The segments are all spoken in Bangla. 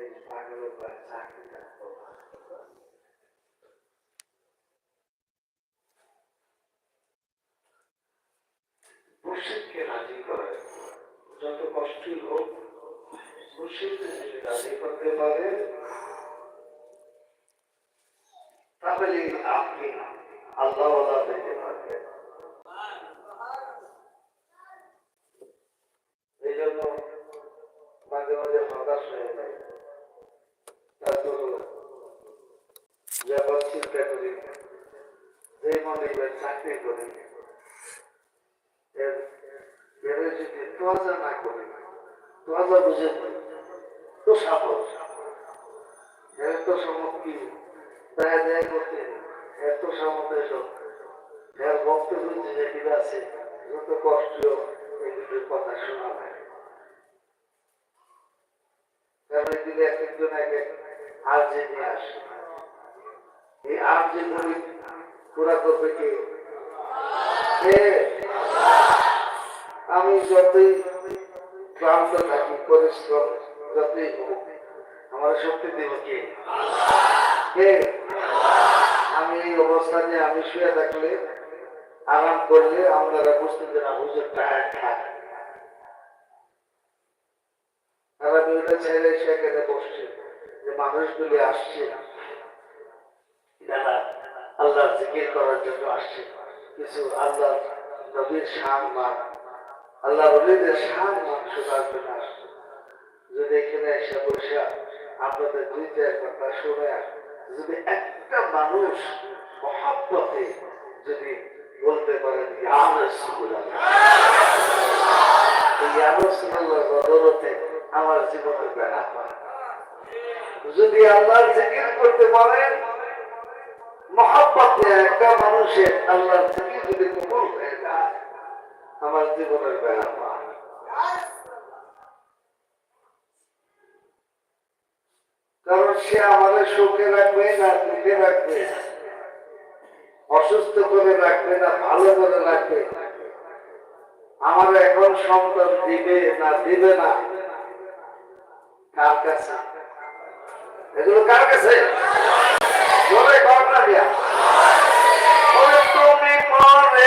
এই পাগলের বাড়ি চাকরি রাজি করে, যত কষ্টই হোক, মুর্শিদকে রাজি করতে পারে, তাহলে আপনি আল্লাহ পেতে পারবেন এই জন্য মাঝে মাঝে হতাশ হয়ে যায় তারপর যখন চিন্তা করি যে মনে হয় চাকরি করি এর এর যদি তোয়াজা না করি। তোয়াজা বুঝে তো সাপোর্ট এর তো সমক্তি দেয় দেয় করতে এত সব। এর বক্তব্য যেগুলো আছে, যত কষ্ট এগুলোর কথা শোনা হয় তাহলে এক আর্জে নিয়ে আসে। এই আর্জে ধরে পুরা করবে কে? আমি যতই ক্লান্ত থাকি, পরিশ্রম, যতই আমার শক্তি দেব কে? আমি এই অবস্থানে আমি শুয়ে থাকলে, আরাম করলে আপনারা বুঝতেন যে না, হুজুর তারা দুইটা ছেলে সেখানে বসছে, যে মানুষগুলি আসছে। আল্লাহ জিকির করার জন্য আসছে। কিছু আল্লাহ নবীর শান মান আল্লাহ রবিদের শান মান শোনার জন্য যদি এখানে এসে বসে আপনাদের দুই চার কথা শুনে, যদি একটা মানুষ মহাব্বতে যদি বলতে পারেন আমার জীবনে বেড়া যদি আল্লাহর জিকির করতে পারেন, মহাব্বতে একটা মানুষের আল্লাহর জিকির যদি আমার জীবনের বেড়া কারণ সে আমাদের সুখে রাখবে না দুঃখে রাখবে। অসুস্থ করে রাখবে না, ভালো করে রাখবে। আমার এখন সন্তান দিবে না দিবে না। কার কাছে? এগুলো কার কাছে? তুমি মনে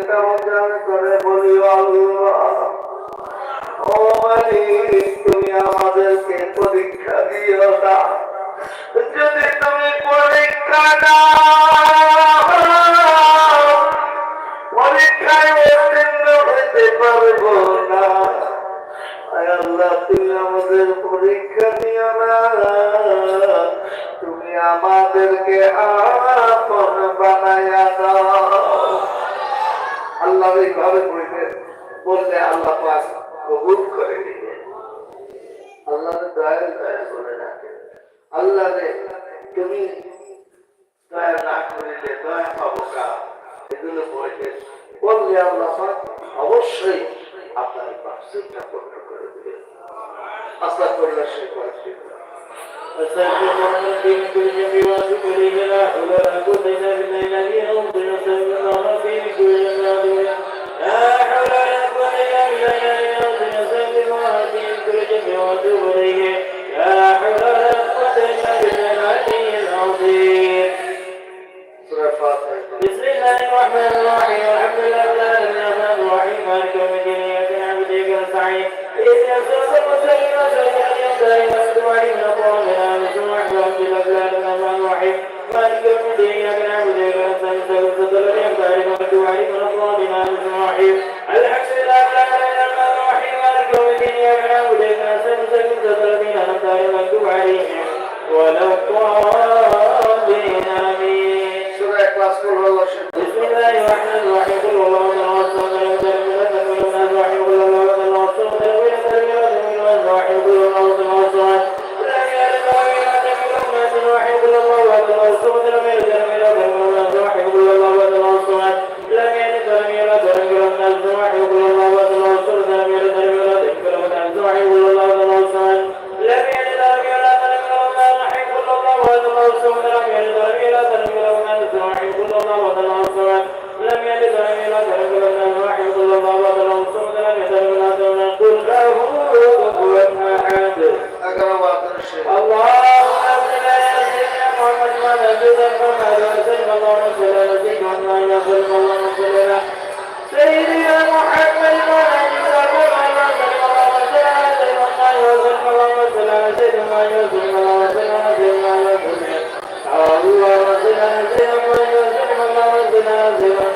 দিলটা করে বলি ও তুমি আমাদেরকে পরীক্ষা দিও না। যদি তুমি পরীক্ষা দাও, পরীক্ষায় উত্তীর্ণ পারব না। আল্লাহ, তুমি আমাদের পরীক্ষা নিও না। তুমি আমাদেরকে আপন বানায়া দাও। আল্লাহ এইভাবে পড়িতে বললে আল্লাহ পাক কবুল করে দিবে আল্লাহ দয়া দয়া করে রাখে আল্লাহ রে তুমি দয়া না করিলে দয়া পাবো কা এগুলো বললে বললে আল্লাহ পাক অবশ্যই আপনার বাপসিটা পূর্ণ করে দিবে। আশা করলে সে বাপসি أستغفر الله من كل جميع وأتوب إليه لا حول ولا قوة إلا بالله الذي أعوذ به ولو قال الله যেন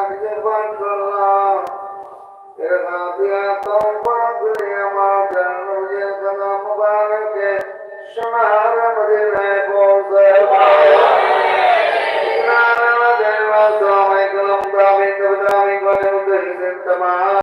মেহরবান করলাম এর নাদিয়া তওবা করে আমার জন্য যে জানা মুবারকে সোনার মদিনায় পৌঁছে تمام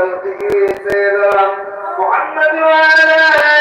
خلقه سيدنا محمد وعلى آله